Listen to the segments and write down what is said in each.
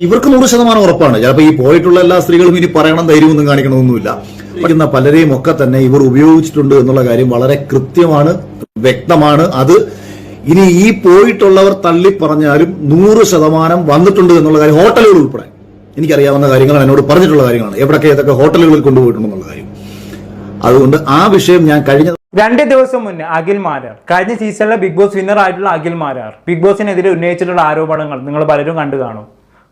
ഇവർക്ക് നൂറ് ശതമാനം ഉറപ്പാണ്. ചിലപ്പോൾ ഈ പോയിട്ടുള്ള എല്ലാ സ്ത്രീകളും ഇനി പറയണം ധൈര്യമൊന്നും കാണിക്കണമെന്നൊന്നുമില്ല. പഠിക്കുന്ന പലരെയും ഒക്കെ തന്നെ ഇവർ ഉപയോഗിച്ചിട്ടുണ്ട് എന്നുള്ള കാര്യം വളരെ കൃത്യമാണ് വ്യക്തമാണ്. അത് ഇനി ഈ പോയിട്ടുള്ളവർ തള്ളി പറഞ്ഞാലും നൂറ് ശതമാനം വന്നിട്ടുണ്ട് എന്നുള്ള കാര്യം ഹോട്ടലുകൾ ഉൾപ്പെടെ. എനിക്കറിയാവുന്ന കാര്യങ്ങളാണ് എന്നോട് പറഞ്ഞിട്ടുള്ള കാര്യങ്ങളാണ്. എവിടൊക്കെ ഏതൊക്കെ ഹോട്ടലുകളിൽ കൊണ്ടുപോയിട്ടുണ്ടെന്നുള്ള കാര്യം. അതുകൊണ്ട് ആ വിഷയം ഞാൻ കഴിഞ്ഞ രണ്ട് ദിവസം മുന്നേ അഖിൽ മാരാർ കഴിഞ്ഞ സീസണിലെ ബിഗ് ബോസ് വിന്നർ ആയിട്ടുള്ള അഖിൽ മാരാർ ബിഗ് ബോസിനെതിരെ ഉന്നയിച്ചിട്ടുള്ള ആരോപണങ്ങൾ നിങ്ങൾ പലരും കണ്ടു കാണും.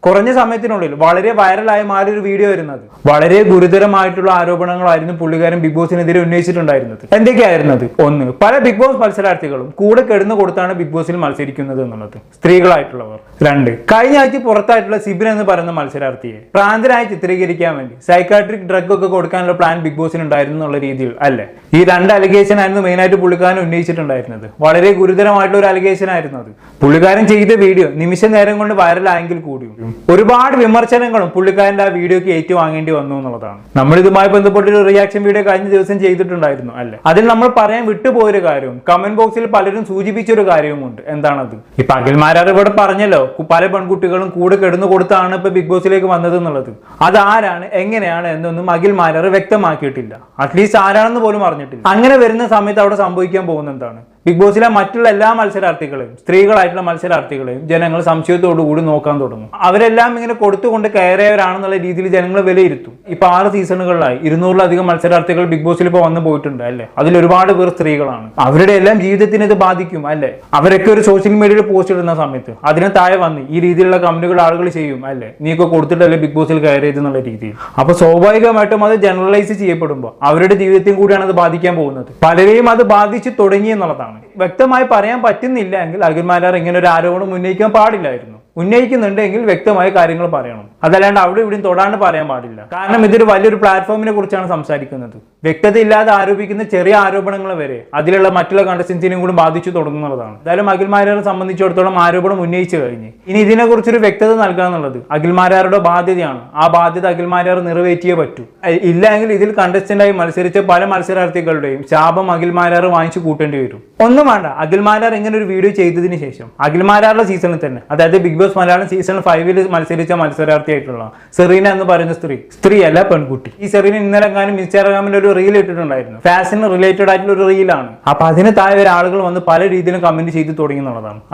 കുറഞ്ഞ സമയത്തിനുള്ളിൽ വളരെ വൈറലായ മാറിയ ഒരു വീഡിയോ വരുന്നത്. വളരെ ഗുരുതരമായിട്ടുള്ള ആരോപണങ്ങളായിരുന്നു പുള്ളിക്കാരൻ ബിഗ് ബോസിനെതിരെ ഉന്നയിച്ചിട്ടുണ്ടായിരുന്നത്. എന്തൊക്കെയായിരുന്നത്? ഒന്ന് പല ബിഗ് ബോസ് മത്സരാർത്ഥികളും കൂടെ കെടുന്നു കൊടുത്താണ് ബിഗ് ബോസിൽ മത്സരിക്കുന്നത് എന്നുള്ളത്. സ്ത്രീകളായിട്ടുള്ളവർ. രണ്ട് കഴിഞ്ഞ ആഴ്ച പുറത്തായിട്ടുള്ള സിബിൻ എന്ന് പറയുന്ന മത്സരാർത്ഥിയെ പ്രാന്തരായി ചിത്രീകരിക്കാൻ വേണ്ടി സൈക്കാട്രിക് ഡ്രഗ് ഒക്കെ കൊടുക്കാനുള്ള പ്ലാൻ ബിഗ് ബോസിന് ഉണ്ടായിരുന്നു എന്നുള്ള രീതിയിൽ അല്ലേ? ഈ രണ്ട് അലിഗേഷൻ ആയിരുന്നു മെയിൻ ആയിട്ട് പുള്ളിക്കാരൻ ഉന്നയിച്ചിട്ടുണ്ടായിരുന്നത്. വളരെ ഗുരുതരമായിട്ടുള്ള ഒരു അലിഗേഷൻ ആയിരുന്നു അത്. പുള്ളിക്കാരൻ ചെയ്ത വീഡിയോ നിമിഷ നേരം കൊണ്ട് വൈറലായെങ്കിൽ കൂടിയും. ഒരുപാട് വിമർശനങ്ങളും പുള്ളിക്കാരന്റെ ആ വീഡിയോക്ക് ഏറ്റുവാങ്ങേണ്ടി വന്നു എന്നുള്ളതാണ്. നമ്മൾ ഇതുമായി ബന്ധപ്പെട്ട ഒരു റിയാക്ഷൻ വീഡിയോ കഴിഞ്ഞ ദിവസം ചെയ്തിട്ടുണ്ടായിരുന്നു അല്ലേ? അതിൽ നമ്മൾ പറയാൻ വിട്ടുപോയൊരു കാര്യവും കമന്റ് ബോക്സിൽ പലരും സൂചിപ്പിച്ചൊരു കാര്യവുമുണ്ട്. എന്താണത്? ഇപ്പൊ അഖിൽമാരാർ ഇവിടെ പറഞ്ഞല്ലോ പല പെൺകുട്ടികളും കൂടെ കിടന്നു കൊടുത്താണ് ഇപ്പൊ ബിഗ് ബോസിലേക്ക് വന്നത് എന്നുള്ളത്. അതാരാണ് എങ്ങനെയാണ് എന്നൊന്നും അഖിൽ മാരാർ വ്യക്തമാക്കിയിട്ടില്ല അറ്റ്ലീസ്റ്റ് ആരാണെന്ന് പോലും അറിഞ്ഞിട്ടില്ല. അങ്ങനെ വരുന്ന സമയത്ത് അവിടെ സംഭവിക്കാൻ പോകുന്ന എന്താണ്? ബിഗ് ബോസിലെ മറ്റുള്ള എല്ലാ മത്സരാർത്ഥികളെയും സ്ത്രീകളായിട്ടുള്ള മത്സരാർത്ഥികളെയും ജനങ്ങൾ സംശയത്തോടു കൂടി നോക്കാൻ തുടങ്ങും. അവരെല്ലാം ഇങ്ങനെ കൊടുത്തുകൊണ്ട് കയറിയവരാണെന്നുള്ള രീതിയിൽ ജനങ്ങൾ വിലയിരുത്തും. ഇപ്പൊ ആറ് സീസണുകളിലായി ഇരുന്നൂറിലധികം മത്സരാർത്ഥികൾ ബിഗ് ബോസിൽ ഇപ്പോൾ വന്നു പോയിട്ടുണ്ട് അല്ലെ? അതിൽ ഒരുപാട് പേർ സ്ത്രീകളാണ്. അവരുടെ എല്ലാം ജീവിതത്തിന് ഇത് ബാധിക്കും അല്ലെ? അവരൊക്കെ ഒരു സോഷ്യൽ മീഡിയയിൽ പോസ്റ്റ് ഇടുന്ന സമയത്ത് അതിനെ താഴെ വന്ന് ഈ രീതിയിലുള്ള കമന്റുകൾ ആളുകൾ ചെയ്യും അല്ലെ? നീയൊക്കെ കൊടുത്തിട്ടല്ലേ ബിഗ് ബോസിൽ കയറിയത് എന്നുള്ള രീതിയിൽ. അപ്പൊ സ്വാഭാവികമായിട്ടും അത് ജനറലൈസ് ചെയ്യപ്പെടുമ്പോൾ അവരുടെ ജീവിതത്തെയും കൂടിയാണ് അത് ബാധിക്കാൻ പോകുന്നത്. പലരെയും അത് ബാധിച്ചു തുടങ്ങി എന്നുള്ളതാണ്. വ്യക്തമായി പറയാൻ പറ്റുന്നില്ല എങ്കിൽ അഖിൽമാരാർ ഇങ്ങനെ ഒരു ആരോപണം ഉന്നയിക്കാൻ പാടില്ലായിരുന്നു. ഉന്നയിക്കുന്നുണ്ടെങ്കിൽ വ്യക്തമായ കാര്യങ്ങൾ പറയണം. അതല്ലാണ്ട് അവിടെ ഇവിടെയും തൊടാണ്ട് പറയാൻ പാടില്ല. കാരണം ഇതൊരു വലിയൊരു പ്ലാറ്റ്ഫോമിനെ കുറിച്ചാണ് സംസാരിക്കുന്നത്. വ്യക്തത ഇല്ലാതെ ആരോപിക്കുന്ന ചെറിയ ആരോപണങ്ങൾ വരെ അതിലുള്ള മറ്റുള്ള കണ്ടസ്റ്റൻസിനെയും കൂടി ബാധിച്ചു തുടങ്ങുന്നതാണ്. എന്തായാലും അഖിൽമാരാരെ സംബന്ധിച്ചിടത്തോളം ആരോപണം ഉന്നയിച്ചു കഴിഞ്ഞ്. ഇനി ഇതിനെക്കുറിച്ചൊരു വ്യക്തത നൽകുക എന്നുള്ളത് അഖിൽമാരാരുടെ ബാധ്യതയാണ്. ആ ബാധ്യത അഖിൽമാരാർ നിറവേറ്റിയേ പറ്റൂ. ഇല്ലെങ്കിൽ ഇതിൽ കണ്ടസ്റ്റന്റായി മത്സരിച്ച പല മത്സരാർത്ഥികളുടെയും ശാപം അഖിൽമാരാർ വാങ്ങിച്ചു കൂട്ടേണ്ടി വരും. ഒന്നും വേണ്ട. അഖിൽമാരാർ ഇങ്ങനെ ഒരു വീഡിയോ ചെയ്തതിന് ശേഷം. അഖിൽമാരാറുടെ സീസണിൽ തന്നെ. അതായത് ബിഗ് ബോസ് മലയാളം സീസൺ ഫൈവിൽ മത്സരിച്ച മത്സരാർത്ഥിയായിട്ടുള്ള സെറീന എന്ന് പറയുന്ന സ്ത്രീ സ്ത്രീ അല്ല പെൺകുട്ടി. ഈ സെറീന ഇന്നലെ എങ്ങാനും ഇൻസ്റ്റാഗ്രാമിൽ ഒരു റീൽ ഇട്ടിട്ടുണ്ടായിരുന്നു. ഫാഷൻ റിലേറ്റഡ് ആയിട്ടുള്ള ഒരു റീലാണ് അപ്പൊ അതിന് താഴെ ഒരാളുകൾ വന്ന് പല രീതിയിലും കമന്റ് ചെയ്ത് തുടങ്ങി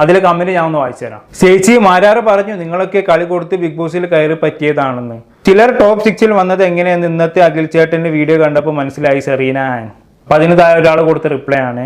അതിലെ കമന്റ് ഞാൻ ഒന്ന് വായിച്ചു തരാം. ചേച്ചി മാരാറ് പറഞ്ഞു നിങ്ങളൊക്കെ കളി കൊടുത്ത് ബിഗ് ബോസിൽ കയറി പറ്റിയതാണെന്ന്. ചിലർ ടോപ്പ് സിക്സിൽ വന്നത് എങ്ങനെയെന്ന് ഇന്നത്തെ അഖിൽ ചേട്ടന്റെ വീഡിയോ കണ്ടപ്പോൾ മനസ്സിലായി സെറീന അപ്പൊ അതിന് താഴെ ഒരാൾ കൊടുത്ത റിപ്ലൈ ആണ്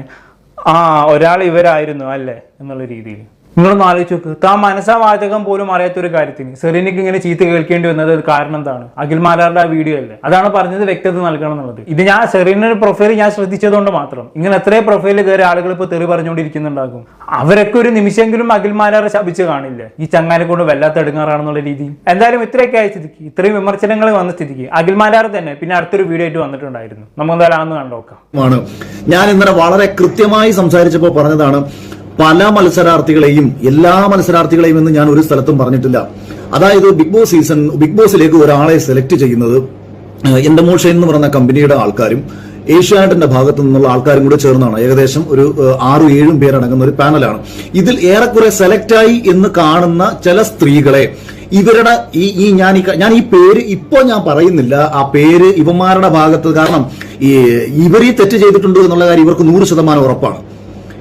ആ ഒരാൾ ഇവരായിരുന്നു അല്ലേ? എന്നുള്ള രീതിയിൽ. നിങ്ങളൊന്ന് ആലോചിച്ച് നോക്ക്. താൻ മനസ്സാ വാചകം പോലും അറിയാത്ത ഒരു കാര്യത്തിന് സെറീനയ്ക്ക് ഇങ്ങനെ ചീത്ത കേൾക്കേണ്ടി വന്നത് കാരണം എന്താണ്? അഖിൽ മാലാറിന്റെ ആ വീഡിയോ അല്ലേ? അതാണ് പറഞ്ഞത് വ്യക്തത നൽകണം എന്നുള്ളത്. ഇത് ഞാൻ സെറീനയുടെ പ്രൊഫൈൽ ഞാൻ ശ്രദ്ധിച്ചതുകൊണ്ട് മാത്രം. ഇങ്ങനെ എത്രയും പ്രൊഫൈലിൽ കയറി ആളുകൾ ഇപ്പോൾ തെറി പറഞ്ഞുകൊണ്ടിരിക്കുന്നുണ്ടാകും. അവരൊക്കെ ഒരു നിമിഷമെങ്കിലും അഖിൽ മാലാറെ ശപിച്ച് കാണില്ല? ഈ ചങ്ങാനെ കൊണ്ട് വല്ലാത്ത എടുങ്ങാറാണെന്നുള്ള രീതി എന്തായാലും ഇത്രയൊക്കെ ആയ സ്ഥിതിക്ക് ഇത്രയും വിമർശനങ്ങൾ വന്ന സ്ഥിതിക്ക് അഖിൽ മാരാർ തന്നെ പിന്നെ അടുത്തൊരു വീഡിയോ ആയിട്ട് വന്നിട്ടുണ്ടായിരുന്നു. നമുക്ക് എന്തായാലും അന്ന് കണ്ടോക്കാം ഞാൻ ഇന്നലെ വളരെ കൃത്യമായി സംസാരിച്ചപ്പോൾ പറഞ്ഞതാണ് പല മത്സരാർത്ഥികളെയും എല്ലാ മത്സരാർത്ഥികളെയും എന്ന് ഞാൻ ഒരു സ്ഥലത്തും പറഞ്ഞിട്ടില്ല. അതായത് ബിഗ് ബോസ് സീസൺ ബിഗ് ബോസിലേക്ക് ഒരാളെ സെലക്ട് ചെയ്യുന്നത് എന്റെ എൻഡമോഷൻ എന്ന് പറയുന്ന കമ്പനിയുടെ ആൾക്കാരും ഏഷ്യാനെറ്റിന്റെ ഭാഗത്തു നിന്നുള്ള ആൾക്കാരും കൂടെ ചേർന്നാണ്. ഏകദേശം ഒരു ആറു ഏഴും പേരടങ്ങുന്ന ഒരു പാനലാണ്. ഇതിൽ ഏറെക്കുറെ സെലക്ടായി എന്ന് കാണുന്ന ചില സ്ത്രീകളെ ഇവരുടെ ഈ ഈ ഞാൻ ഞാൻ ഈ പേര് ഇപ്പോ ഞാൻ പറയുന്നില്ല. ആ പേര് ഇവന്മാരുടെ ഭാഗത്ത് കാരണം ഈ ഇവർ ഈ തെറ്റ് ചെയ്തിട്ടുണ്ട് എന്നുള്ള കാര്യം ഇവർക്ക് നൂറ് ശതമാനം ഉറപ്പാണ്.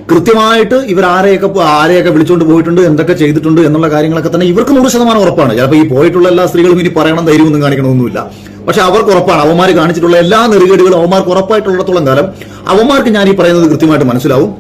കൃത്യമായിട്ട് ഇവർ ആരെയൊക്കെ ആരെയൊക്കെ വിളിച്ചുകൊണ്ട് പോയിട്ടുണ്ട് എന്തൊക്കെ ചെയ്തിട്ടുണ്ട് എന്നുള്ള കാര്യങ്ങളൊക്കെ തന്നെ ഇവർക്ക് നൂറ് ശതമാനം ഉറപ്പാണ്. ചിലപ്പോൾ ഈ പോയിട്ടുള്ള എല്ലാ സ്ത്രീകളും ഇനി പറയണം ധൈര്യമൊന്നും കാണിക്കണമൊന്നുമില്ല പക്ഷെ അവർക്ക് ഉറപ്പാണ്. അവന്മാർ കാണിച്ചിട്ടുള്ള എല്ലാ നെറുകേടുകളും അവന്മാർക്ക് ഉറപ്പായിട്ടുള്ളിടത്തോളം കാലം അവന്മാർക്ക് ഞാൻ ഈ പറയുന്നത് കൃത്യമായിട്ട് മനസ്സിലാവും.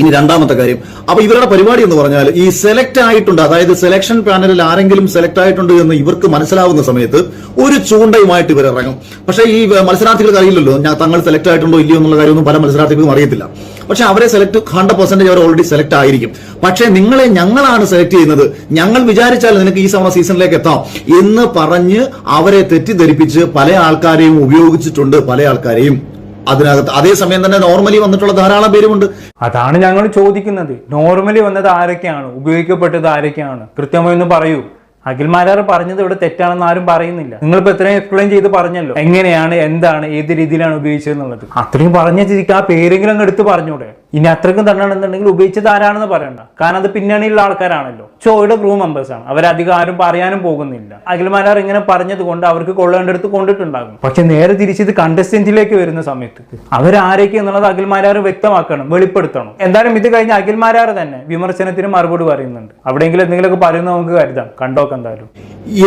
ഇനി രണ്ടാമത്തെ കാര്യം. അപ്പൊ ഇവരുടെ പരിപാടി എന്ന് പറഞ്ഞാൽ ഈ സെലക്ട് ആയിട്ടുണ്ട്. അതായത് സെലക്ഷൻ പാനലിൽ ആരെങ്കിലും സെലക്ട് ആയിട്ടുണ്ട് എന്ന് ഇവർക്ക് മനസ്സിലാവുന്ന സമയത്ത് ഒരു ചൂണ്ടയുമായിട്ട് ഇവർ ഇറങ്ങും പക്ഷേ ഈ മത്സരാർത്ഥികൾക്ക് അറിയില്ലല്ലോ. ഞാൻ തങ്ങൾ സെലക്ട് ആയിട്ടുണ്ടോ ഇല്ലയോ എന്നുള്ള കാര്യമൊന്നും പല മത്സരാർത്ഥികൾക്കും അറിയത്തില്ല. പക്ഷെ അവരെ സെലക്ട് ഹൺഡ്രഡ് പെർസെന്റേജ് അവർ ഓൾറെഡി സെലക്ട് ആയിരിക്കും. പക്ഷേ നിങ്ങളെ ഞങ്ങളാണ് സെലക്ട് ചെയ്യുന്നത്. ഞങ്ങൾ വിചാരിച്ചാൽ നിനക്ക് ഈ സമയ സീസണിലേക്ക് എത്താം എന്ന് പറഞ്ഞ് അവരെ തെറ്റിദ്ധരിപ്പിച്ച് പല ആൾക്കാരെയും ഉപയോഗിച്ചിട്ടുണ്ട് പല ആൾക്കാരെയും. അതിനകത്ത് അതേസമയം തന്നെ നോർമലി വന്നിട്ടുള്ള ധാരാളം പേരുമുണ്ട്. അതാണ് ഞങ്ങൾ ചോദിക്കുന്നത്. നോർമലി വന്നത് ആരൊക്കെയാണ്? ഉപയോഗിക്കപ്പെട്ടത് ആരൊക്കെയാണ്? കൃത്യമായി ഒന്ന് പറയൂ. അഖിൽമാരാർ പറഞ്ഞത് ഇവിടെ തെറ്റാണെന്ന് ആരും പറയുന്നില്ല. നിങ്ങളിപ്പോ ഇത്രയും എക്സ്പ്ലെയിൻ ചെയ്ത് പറഞ്ഞല്ലോ. എങ്ങനെയാണ് എന്താണ് ഏത് രീതിയിലാണ് ഉപയോഗിച്ചത് എന്നുള്ളത് അത്രയും പറഞ്ഞ ചിരിക്ക് ആ പേരെങ്കിലും അങ്ങ് എടുത്ത് പറഞ്ഞൂടെ? ഇനി അത്രയ്ക്കും തരണമെന്നുണ്ടെങ്കിൽ ഉപയോഗിച്ചത് ആരാണെന്ന് പറയണ്ട. കാരണം അത് പിന്നണിയുള്ള ആൾക്കാരാണല്ലോ. ചോയുടെ ക്രൂ ആണ്. അവരധികം ആരും പറയാനും പോകുന്നില്ല. അഖിൽമാരാർ ഇങ്ങനെ പറഞ്ഞത് കൊണ്ട് അവർക്ക് കൊള്ളേണ്ടടുത്ത് കൊണ്ടിട്ടുണ്ടാകും. പക്ഷെ നേരെ തിരിച്ച് ഇത് കണ്ടസ്റ്റന്റിലേക്ക് വരുന്ന സമയത്ത് അവരാരൊക്കെ എന്നുള്ളത് അഖിൽമാരാർ വ്യക്തമാക്കണം വെളിപ്പെടുത്തണം. എന്തായാലും ഇത് കഴിഞ്ഞ് അഖിൽമാരാർ തന്നെ വിമർശനത്തിന് മറുപടി പറയുന്നുണ്ട്. അവിടെയെങ്കിലും എന്തെങ്കിലുമൊക്കെ പറയുന്നത് നമുക്ക് കരുതാം. കണ്ടോക്കെന്തായാലും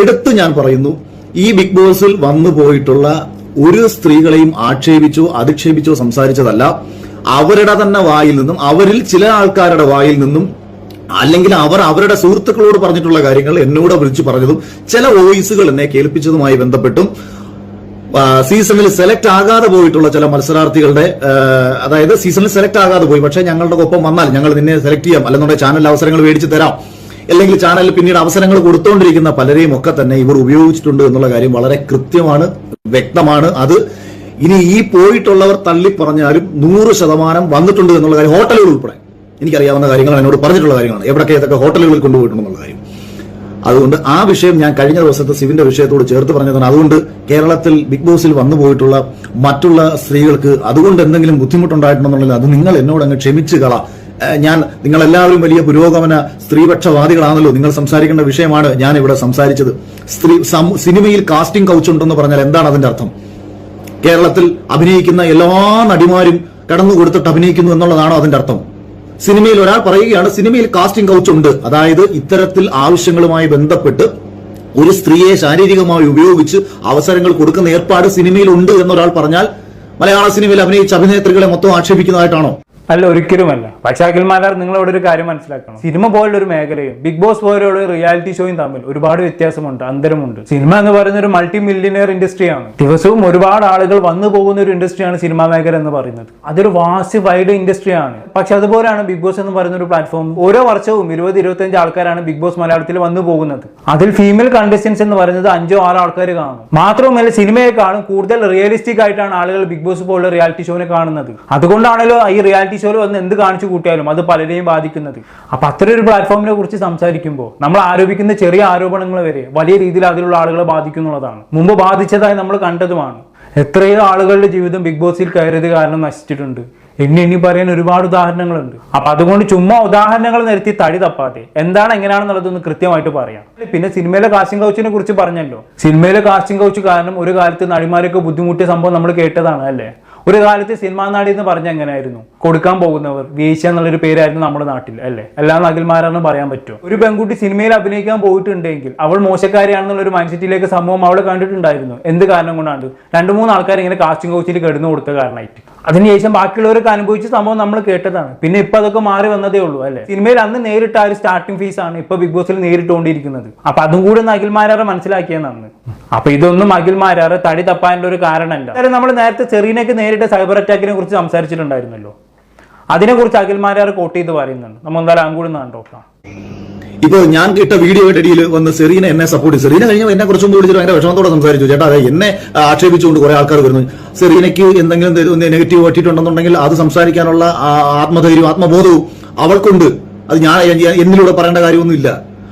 എടുത്തു ഞാൻ പറയുന്നു ഈ ബിഗ് ബോസിൽ വന്നു പോയിട്ടുള്ള ഒരു സ്ത്രീകളെയും ആക്ഷേപിച്ചോ അധിക്ഷേപിച്ചോ സംസാരിച്ചതല്ല. അവരുടെ തന്നെ വായിൽ നിന്നും അവരിൽ ചില ആൾക്കാരുടെ വായിൽ നിന്നും അല്ലെങ്കിൽ അവർ അവരുടെ സുഹൃത്തുക്കളോട് പറഞ്ഞിട്ടുള്ള കാര്യങ്ങൾ എന്നോട് വിളിച്ചു പറഞ്ഞതും ചില വോയിസുകൾ എന്നെ കേൾപ്പിച്ചതുമായി ബന്ധപ്പെട്ടും സീസണിൽ സെലക്ട് ആകാതെ പോയിട്ടുള്ള ചില മത്സരാർത്ഥികളുടെ അതായത് സീസണിൽ സെലക്ട് ആകാതെ പോയി. പക്ഷേ ഞങ്ങളുടെ ഒപ്പം വന്നാൽ ഞങ്ങൾ നിന്നെ സെലക്ട് ചെയ്യാം. അല്ലെന്നുണ്ടെങ്കിൽ ചാനൽ അവസരങ്ങൾ മേടിച്ചു തരാം. അല്ലെങ്കിൽ ചാനലിൽ പിന്നീട് അവസരങ്ങൾ കൊടുത്തുകൊണ്ടിരിക്കുന്ന പലരെയും ഒക്കെ തന്നെ ഇവർ ഉപയോഗിച്ചിട്ടുണ്ട് എന്നുള്ള കാര്യം വളരെ കൃത്യമാണ്. വ്യക്തമാണ്. അത് ഇനി ഈ പോയിട്ടുള്ളവർ തള്ളി പറഞ്ഞാലും നൂറ് ശതമാനം വന്നിട്ടുണ്ട് എന്നുള്ള കാര്യം ഹോട്ടലുകൾ ഉൾപ്പെടെ. എനിക്കറിയാവുന്ന കാര്യങ്ങൾ എന്നോട് പറഞ്ഞിട്ടുള്ള കാര്യങ്ങളാണ്. എവിടെയൊക്കെ ഏതൊക്കെ ഹോട്ടലുകളിൽ കൊണ്ടുപോയിട്ടുണ്ടെന്നുള്ള കാര്യം. അതുകൊണ്ട് ആ വിഷയം ഞാൻ കഴിഞ്ഞ ദിവസത്തെ സിവിന്റെ വിഷയത്തോട് ചേർത്ത് പറഞ്ഞതാണ്. അതുകൊണ്ട് കേരളത്തിൽ ബിഗ് ബോസിൽ വന്നു പോയിട്ടുള്ള മറ്റുള്ള സ്ത്രീകൾക്ക് അതുകൊണ്ട് എന്തെങ്കിലും ബുദ്ധിമുട്ടുണ്ടായിട്ടുണ്ടെന്നുണ്ടെങ്കിൽ അത് നിങ്ങൾ എന്നോട് അങ്ങ് ക്ഷമിച്ചു കള. ഞാൻ നിങ്ങളെല്ലാവരും വലിയ പുരോഗമന സ്ത്രീപക്ഷവാദികളാണല്ലോ. നിങ്ങൾ സംസാരിക്കേണ്ട വിഷയമാണ് ഞാൻ ഇവിടെ സംസാരിച്ചത്. സ്ത്രീ സിനിമയിൽ കാസ്റ്റിംഗ് കൗച്ച് ഉണ്ടെന്ന് പറഞ്ഞാൽ എന്താണ് അതിന്റെ അർത്ഥം? കേരളത്തിൽ അഭിനയിക്കുന്ന എല്ലാ നടിമാരും കടന്നു കൊടുത്തിട്ട് അഭിനയിക്കുന്നു എന്നുള്ളതാണോ അതിന്റെ അർത്ഥം? സിനിമയിൽ ഒരാൾ പറയുകയാണ് സിനിമയിൽ കാസ്റ്റിംഗ് കൗച്ച് ഉണ്ട്. അതായത് ഇത്തരത്തിൽ ആവശ്യങ്ങളുമായി ബന്ധപ്പെട്ട് ഒരു സ്ത്രീയെ ശാരീരികമായി ഉപയോഗിച്ച് അവസരങ്ങൾ കൊടുക്കുന്ന ഏർപ്പാട് സിനിമയിൽ ഉണ്ട് എന്നൊരാൾ പറഞ്ഞാൽ മലയാള സിനിമയിൽ അഭിനയിച്ച അഭിനേത്രികളെ മൊത്തം ആക്ഷേപിക്കുന്നതായിട്ടാണോ? അല്ല ഒരിക്കലുമല്ല. പക്ഷെ അഖിൽമാരാർ നിങ്ങൾ ഇവിടെ ഒരു കാര്യം മനസ്സിലാക്കണം. സിനിമ പോലുള്ള ഒരു മേഖലയും ബിഗ് ബോസ് പോലെയുള്ള റിയാലിറ്റി ഷോയും തമ്മിൽ ഒരുപാട് വ്യത്യാസമുണ്ട് അന്തരമുണ്ട്. സിനിമ എന്ന് പറയുന്ന ഒരു മൾട്ടി മില്യനിയർ ഇൻഡസ്ട്രിയാണ് ദിവസവും ഒരുപാട് ആളുകൾ വന്നു പോകുന്ന ഒരു ഇൻഡസ്ട്രിയാണ് സിനിമാ മേഖല എന്ന് പറയുന്നത്. അതൊരു വാസ്റ്റ് വൈഡ് ഇൻഡസ്ട്രിയാണ് പക്ഷെ അതുപോലെയാണ് ബിഗ് ബോസ് എന്ന് പറയുന്ന ഒരു പ്ലാറ്റ്ഫോം ഓരോ വർഷവും ഇരുപത് ഇരുപത്തഞ്ച് ആൾക്കാരാണ് ബിഗ് ബോസ് മലയാളത്തിൽ വന്നു പോകുന്നത്. അതിൽ ഫീമെയിൽ കണ്ടസ്റ്റൻസ് എന്ന് പറയുന്നത് അഞ്ചോ ആറോ ആൾക്കാർ കാണും. മാത്രവുമല്ല സിനിമയെക്കാളും കൂടുതൽ റിയലിസ്റ്റിക് ആയിട്ടാണ് ആളുകൾ ബിഗ് ബോസ് പോലുള്ള റിയാലിറ്റി ഷോനെ കാണുന്നത്. അതുകൊണ്ടാണല്ലോ ഈ റിയാലിറ്റി ഷോയിൽ വന്ന് എന്ത് കാണിച്ചു കൂട്ടിയാലും അത് പലരെയും ബാധിക്കുന്നത്. അപ്പൊ അത്തരം ഒരു പ്ലാറ്റ്ഫോമിനെ കുറിച്ച് സംസാരിക്കുമ്പോൾ നമ്മൾ ആരോപിക്കുന്ന ചെറിയ ആരോപണങ്ങൾ വരെ വലിയ രീതിയിൽ അതിലുള്ള ആളുകളെ ബാധിക്കുന്നുള്ളതാണ് മുമ്പ് ബാധിച്ചതായി നമ്മൾ കണ്ടതുമാണ്. എത്രയോ ആളുകളുടെ ജീവിതം ബിഗ് ബോസിൽ കയറിയത് കാരണം നശിച്ചിട്ടുണ്ട്. എണ്ണി എണ്ണി പറയാൻ ഒരുപാട് ഉദാഹരണങ്ങളുണ്ട്. അപ്പൊ അതുകൊണ്ട് ചുമ്മാ ഉദാഹരണങ്ങൾ നിരത്തി തടി തപ്പാതെ എന്താണ് എങ്ങനെയാണെന്നുള്ളതൊന്ന് കൃത്യമായിട്ട് പറയാം. പിന്നെ സിനിമയിലെ കാസ്റ്റിംഗ് കൗച്ചിനെ കുറിച്ച് പറഞ്ഞല്ലോ. സിനിമയിലെ കാസ്റ്റിംഗ് കൗച്ച് കാരണം ഒരു കാലത്ത് നടിമാരൊക്കെ ബുദ്ധിമുട്ടിയ സംഭവം നമ്മൾ കേട്ടതാണ് അല്ലേ? ഒരു കാലത്ത് സിനിമാ നാടി എന്ന് പറഞ്ഞ എങ്ങനെയായിരുന്നു? കൊടുക്കാൻ പോകുന്നവർ വീഴ്ച എന്നുള്ളൊരു പേരായിരുന്നു നമ്മുടെ നാട്ടിൽ അല്ലേ? എല്ലാ നകിൽമാരാണെന്ന് പറയാൻ പറ്റുമോ? ഒരു പെൺകുട്ടി സിനിമയിൽ അഭിനയിക്കാൻ പോയിട്ടുണ്ടെങ്കിൽ അവൾ മോശക്കാരിയാണെന്നുള്ള ഒരു മൈൻഡ് സെറ്റിലേക്ക് സമൂഹം അവളെ കണ്ടിട്ടുണ്ടായിരുന്നു. എന്ത് കാരണം കൊണ്ടാണ്? രണ്ട് മൂന്ന് ആൾക്കാർ ഇങ്ങനെ കാസ്റ്റിംഗ് കോച്ചിൽ കിടന്നു കൊടുത്ത കാരണമായിട്ട്. അതിനുശേഷം ബാക്കിയുള്ളവരൊക്കെ അനുഭവിച്ച സംഭവം നമ്മൾ കേട്ടതാണ്. പിന്നെ ഇപ്പൊ അതൊക്കെ മാറി വന്നതേ ഉള്ളൂ അല്ലെ? സിനിമയിൽ അന്ന് നേരിട്ട ആ ഒരു സ്റ്റാർട്ടിംഗ് ഫീസ് ആണ് ഇപ്പൊ ബിഗ് ബോസിൽ നേരിട്ടുകൊണ്ടിരിക്കുന്നത്. അപ്പൊ അതും കൂടെ ഒന്ന് അഖിൽമാരാറെ മനസ്സിലാക്കിയെന്നാണ് അപ്പൊ ഇതൊന്നും അഖിൽമാരാറെ തടി തപ്പാനുള്ള ഒരു കാരണമല്ല. അതായത് നമ്മൾ നേരത്തെ ചെറിയനൊക്കെ നേരിട്ട സൈബർ അറ്റാക്കിനെ കുറിച്ച് സംസാരിച്ചിട്ടുണ്ടായിരുന്നല്ലോ. അതിനെക്കുറിച്ച് അഖിൽമാരാർ കോട്ട് ചെയ്ത് പറയുന്നുണ്ട്. നമ്മൾ എന്തായാലും അങ്ങോട്ട് ഒന്ന് കണ്ടോക്കാം ഇപ്പൊ ഞാൻ ഇട്ട വീഡിയോയുടെ ഇടയിൽ വന്ന് സെറീന എന്നെ സപ്പോർട്ട് സെറീന കഴിഞ്ഞാൽ എന്നെ കുറച്ചും വിളിച്ചിട്ട് ഭയങ്കര വിഷമത്തോടെ സംസാരിച്ചു. ചേട്ടാ അതെ എന്നെ ആക്ഷേപിച്ചുകൊണ്ട് കുറെ ആൾക്കാർ വരുന്നു. സെറീനയ്ക്ക് എന്തെങ്കിലും നെഗറ്റീവ് പറ്റിയിട്ടുണ്ടെന്നുണ്ടെങ്കിൽ അത് സംസാരിക്കാനുള്ള ആത്മധൈര്യവും ആത്മബോധവും അവൾക്കുണ്ട്. അത് ഞാൻ എന്നിലൂടെ പറയേണ്ട കാര്യമൊന്നുമില്ല.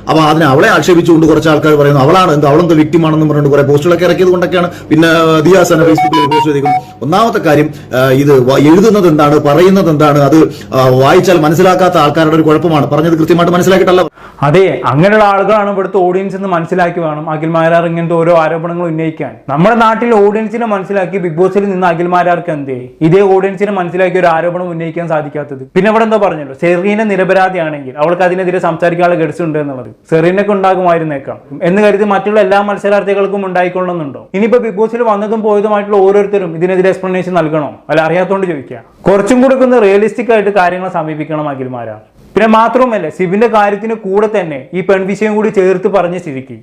അപ്പൊ അതിനെ അവളെ ആക്ഷേപിച്ചുകൊണ്ട് കുറച്ച് ആൾക്കാർ പറയുന്നു അവളാണ് എന്ത് അവളെന്ത് വ്യക്തിമാണെന്ന് പറഞ്ഞുകൊണ്ട് കുറെ പോസ്റ്റുകളൊക്കെ ഇറക്കിയത് കൊണ്ടൊക്കെയാണ്. പിന്നെ ദിയാസന ഫേസ്ബുക്കിൽ പോസ്റ്റ് ചെയ്തേക്കും ഒന്നാമത്തെ കാര്യം ഇത് എഴുതുന്നത് എന്താണ് പറയുന്നത് എന്താണ് അത് വായിച്ചാൽ മനസ്സിലാക്കാത്ത ആൾക്കാരുടെ ഒരു കുഴപ്പമാണ്. പറഞ്ഞത് കൃത്യമായിട്ട് മനസ്സിലാക്കിയിട്ടല്ല. അതെ അങ്ങനെയുള്ള ആളുകളാണ് ഇവിടുത്തെ ഓഡിയൻസ് എന്ന് മനസ്സിലാക്കി വേണം അഖിൽമാരാർ ഇങ്ങനത്തെ ഓരോ ആരോപണങ്ങൾ ഉന്നയിക്കാൻ. നമ്മുടെ നാട്ടിൽ ഓഡിയൻസിനെ മനസ്സിലാക്കി ബിഗ് ബോസിൽ നിന്ന് അഖിൽമാരാർക്ക് എന്തേ? ഇതേ ഓഡിയൻസിനെ മനസ്സിലാക്കി ഒരു ആരോപണം ഉന്നയിക്കാൻ സാധിക്കാത്തത്. പിന്നെ ഇവിടെ എന്താ പറഞ്ഞല്ലോ സെറീന നിരപരാധിയാണെങ്കിൽ അവൾക്ക് അതിനെതിരെ സംസാരിക്കാനുള്ള ഗഡ്സ് ഉണ്ട് എന്നുള്ളത്. സെറീനൊക്കെ ഉണ്ടാകുമായിരുന്നേക്കാം. എന്ന് കരുതി മറ്റുള്ള എല്ലാ മത്സരാർത്ഥികൾക്കും ഉണ്ടായിക്കൊള്ളുന്നുണ്ടോ? ഇനിയിപ്പോ ബിഗ് ബോസിൽ വന്നതും പോയതുമായിട്ടുള്ള ഓരോരുത്തരും ഇതിനെതിരെ എക്സ്പ്ലനേഷൻ നൽകണോ? അല്ല അറിയാത്തോണ്ട് ചോദിക്കുക കുറച്ചും കൂടെ ഒന്ന് റിയലിസ്റ്റിക് ആയിട്ട് കാര്യങ്ങൾ സമീപിക്കണം അഖിൽമാരാ. പിന്നെ മാത്രവുമല്ല സിബിന്റെ കാര്യത്തിന് കൂടെ തന്നെ ഈ പെൺവിഷയം കൂടി ചേർത്ത് പറഞ്ഞ സ്ഥിതിക്ക്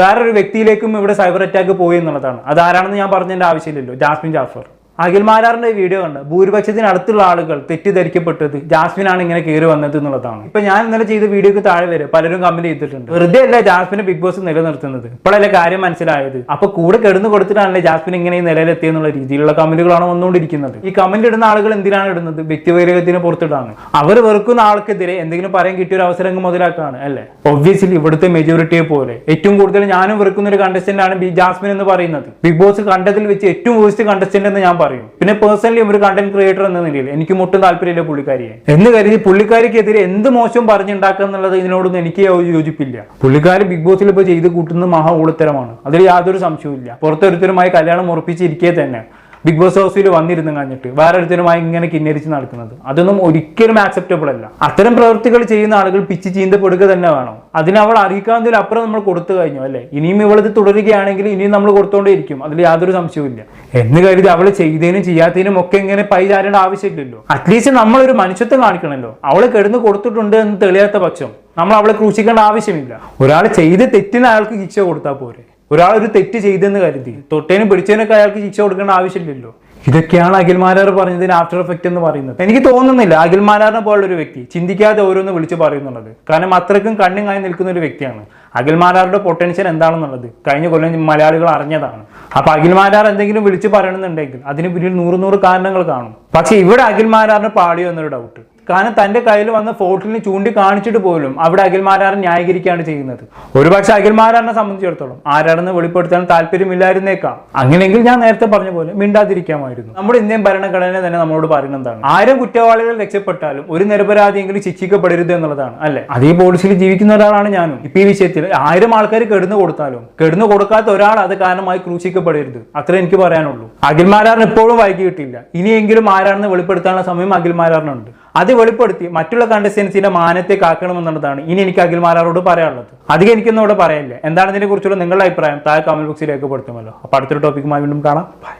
വേറൊരു വ്യക്തിയിലേക്കും ഇവിടെ സൈബർ അറ്റാക്ക് പോയി എന്നുള്ളതാണ്. അതാരാണെന്ന് ഞാൻ പറഞ്ഞതിന്റെ ആവശ്യമില്ലല്ലോ. ജാസ്മിൻ ജാഫർ. അഖിൽ മാരാറിന്റെ വീഡിയോ കണ്ട് ഭൂരിപക്ഷത്തിന് അടുത്തുള്ള ആളുകൾ തെറ്റിദ്ധരിക്കപ്പെട്ടത് ജാസ്മിനാണ് ഇങ്ങനെ കയറി വന്നത് എന്നുള്ളതാണ്. ഇപ്പൊ ഞാൻ ഇന്നലെ ചെയ്ത വീഡിയോക്ക് താഴെ വരെ പലരും കമന്റ് ചെയ്തിട്ടുണ്ട്. വെറുതെ അല്ല ജാസ്മിനെ ബിഗ് ബോസ് നിലനിർത്തുന്നത്. ഇപ്പോഴല്ലേ കാര്യം മനസ്സിലായത്. അപ്പൊ കൂടെ കിടന്നു കൊടുത്തിട്ടാണല്ലേ ജാസ്മിൻ ഇങ്ങനെ ഈ നിലയിലെത്തിയെന്നുള്ള രീതിയിലുള്ള കമന്റുകളാണ് വന്നുകൊണ്ടിരിക്കുന്നത്. ഈ കമന്റ് ഇടുന്ന ആളുകൾ എന്തിനാണ് ഇടുന്നത്? വ്യക്തിവൈരകത്തിന് പുറത്തിടാണ്. അവർ വെറുക്കുന്ന ആൾക്കെതിരെ എന്തെങ്കിലും പറയാൻ കിട്ടിയ ഒരു അവസരം മുതലാക്കാണ് അല്ലേ? ഒബ്വിയസ്ലി ഇവിടുത്തെ മെജോറിറ്റിയെ പോലെ. ഏറ്റവും കൂടുതൽ ഞാനും വെറുക്കുന്ന ഒരു കണ്ടസ്റ്റന്റ് ആണ് ജാസ്മിൻ എന്ന് പറയുന്നത്. ബിഗ് ബോസ് കണ്ടതിൽ വെച്ച് ഏറ്റവും വേസ്റ്റ് കണ്ടസ്റ്റന്റ് എന്ന് ഞാൻ പറയും. പറയും. പിന്നെ പേഴ്സണലി ഒരു കണ്ടന്റ് ക്രിയേറ്റർ എന്ന നിലയിൽ എനിക്ക് മുട്ടും താല്പര്യമില്ല പുള്ളിക്കാരിയെ. എന്ന് കരുതി പുള്ളിക്കാരിക്കെതിരെ എന്ത് മോശം പറഞ്ഞുണ്ടാക്കുക എന്നുള്ളത് ഇതിനോടൊന്നും എനിക്ക് യോജിപ്പില്ല. പുള്ളിക്കാരി ബിഗ് ബോസിൽ ഇപ്പോൾ ചെയ്ത് കൂട്ടുന്നത് മഹാ ഊളത്തരമാണ്. അതിൽ യാതൊരു സംശയവും ഇല്ല പുറത്തൊരുത്തരുമായി കല്യാണം ഉറപ്പിച്ചിരിക്കേ തന്നെ. ബിഗ് ബോസ് ഹൗസിൽ വന്നിരുന്നു കഴിഞ്ഞിട്ട് വേറെ ഒരുത്തരുമായി ഇങ്ങനെ കിന്നരിച്ച് നടക്കുന്നത്. അതൊന്നും ഒരിക്കലും ആക്സെപ്റ്റബിൾ അല്ല. അത്തരം പ്രവൃത്തികൾ ചെയ്യുന്ന ആളുകൾ പിച്ച് ചീന്തപ്പെടുക തന്നെ വേണം. അതിന് അവൾ അറിയിക്കാവുന്നതിൽ അപ്പുറം നമ്മൾ കൊടുത്തു കഴിഞ്ഞു അല്ലേ? ഇനിയും ഇവളത് തുടരുകയാണെങ്കിൽ ഇനിയും നമ്മൾ കൊടുത്തോണ്ടേയിരിക്കും. അതിൽ യാതൊരു സംശയവുമില്ല. എന്ന് കരുതി അവൾ ചെയ്തതിനും ചെയ്യാത്തതിനും ഒക്കെ ഇങ്ങനെ പൈ ചാരേണ്ട ആവശ്യമില്ലല്ലോ. അറ്റ്ലീസ്റ്റ് നമ്മളൊരു മനുഷ്യത്വം കാണിക്കണമല്ലോ. അവൾ കിടന്ന് കൊടുത്തിട്ടുണ്ട് എന്ന് തെളിയാത്ത പക്ഷം നമ്മൾ അവളെ ക്രൂശിക്കേണ്ട ആവശ്യമില്ല. ഒരാൾ ചെയ്ത് തെറ്റിന് അയാൾക്ക് ശിക്ഷ കൊടുത്താൽ പോരെ. ഒരാൾ ഒരു തെറ്റ് ചെയ്തെന്ന് കരുതി തൊട്ടേനും പിടിച്ചതിനൊക്കെ അയാൾക്ക് ശിക്ഷ കൊടുക്കേണ്ട ആവശ്യമില്ലല്ലോ. ഇതൊക്കെയാണ് അഖിൽമാരാർ പറഞ്ഞതിന് ആഫ്റ്റർ എഫക്റ്റ് എന്ന് പറയുന്നത്. എനിക്ക് തോന്നുന്നില്ല അഖിൽമാരാറിനെ പോലുള്ള ഒരു വ്യക്തി ചിന്തിക്കാതെ ഓരോന്ന് വിളിച്ചു പറയുന്നുള്ളത്. കാരണം അത്രയ്ക്കും കായി നിൽക്കുന്ന ഒരു വ്യക്തിയാണ്. അഖിൽമാരാറുടെ പൊട്ടൻഷ്യൽ എന്താണെന്നുള്ളത് കഴിഞ്ഞ കൊല്ലം മലയാളികൾ അറിഞ്ഞതാണ്. അപ്പൊ അഖിൽമാരാർ എന്തെങ്കിലും വിളിച്ചു പറയണമെന്നുണ്ടെങ്കിൽ അതിന് പിന്നിൽ നൂറ് നൂറ് കാരണങ്ങൾ കാണും. പക്ഷെ ഇവിടെ അഖിൽമാരാറിന് പാടിയോ എന്നൊരു ഡൗട്ട് കാരണം തന്റെ കയ്യിൽ വന്ന ഫോട്ടിലിന് ചൂണ്ടി കാണിച്ചിട്ട് പോലും അവിടെ അഖിൽമാരാറിനെ ന്യായീകരിക്കുകയാണ് ചെയ്യുന്നത്. ഒരുപക്ഷെ അഖിൽമാരാറിനെ സംബന്ധിച്ചിടത്തോളം ആരാണെന്ന് വെളിപ്പെടുത്താൻ താല്പര്യമില്ലായിരുന്നേക്കാം. അങ്ങനെയെങ്കിൽ ഞാൻ നേരത്തെ പറഞ്ഞ പോലെ മിണ്ടാതിരിക്കാമായിരുന്നു. നമ്മുടെ ഇന്ത്യൻ ഭരണഘടന തന്നെ നമ്മളോട് പറയുന്നത് എന്താണ്? ആയിരം കുറ്റവാളികൾ രക്ഷപ്പെട്ടാലും ഒരു നിരപരാധിയെങ്കിലും ശിക്ഷിക്കപ്പെടരുത് എന്നുള്ളതാണ് അല്ലെ? അതേ പോളിസിയിൽ ജീവിക്കുന്ന ഒരാളാണ് ഞാനും. ഇപ്പൊ ഈ വിഷയത്തിൽ ആയിരം ആൾക്കാർ കെടുന്നു കൊടുത്താലും കെടുന്നു കൊടുക്കാത്ത ഒരാൾ അത് കാരണമായി ക്രൂശിക്കപ്പെടരുത്. അത്ര എനിക്ക് പറയാനുള്ളൂ. അഖിൽമാരാറിന് ഇപ്പോഴും വൈകി കിട്ടിയില്ല. ഇനിയെങ്കിലും ആരാണെന്ന് വെളിപ്പെടുത്താനുള്ള സമയം അഖിൽമാരാറിനുണ്ട്. അത് വെളിപ്പെടുത്തി മറ്റുള്ള കണ്ടസ്റ്റൻസിന്റെ മാനത്തെ കാക്കണമെന്നുള്ളതാണ് ഇനി എനിക്ക് അഖിൽമാരാറോട് പറയാനുള്ളത്. അധികം എനിക്കൊന്നും ഇവിടെ പറയാനില്ല എന്താണ് ഇതിനെ കുറിച്ചുള്ള നിങ്ങളുടെ അഭിപ്രായം? താഴെ കമന്റ് ബോക്സിൽ രേഖപ്പെടുത്തുമല്ലോ. അപ്പൊ അടുത്തൊരു ടോപ്പിക്കുമായി വീണ്ടും കാണാം. ബൈ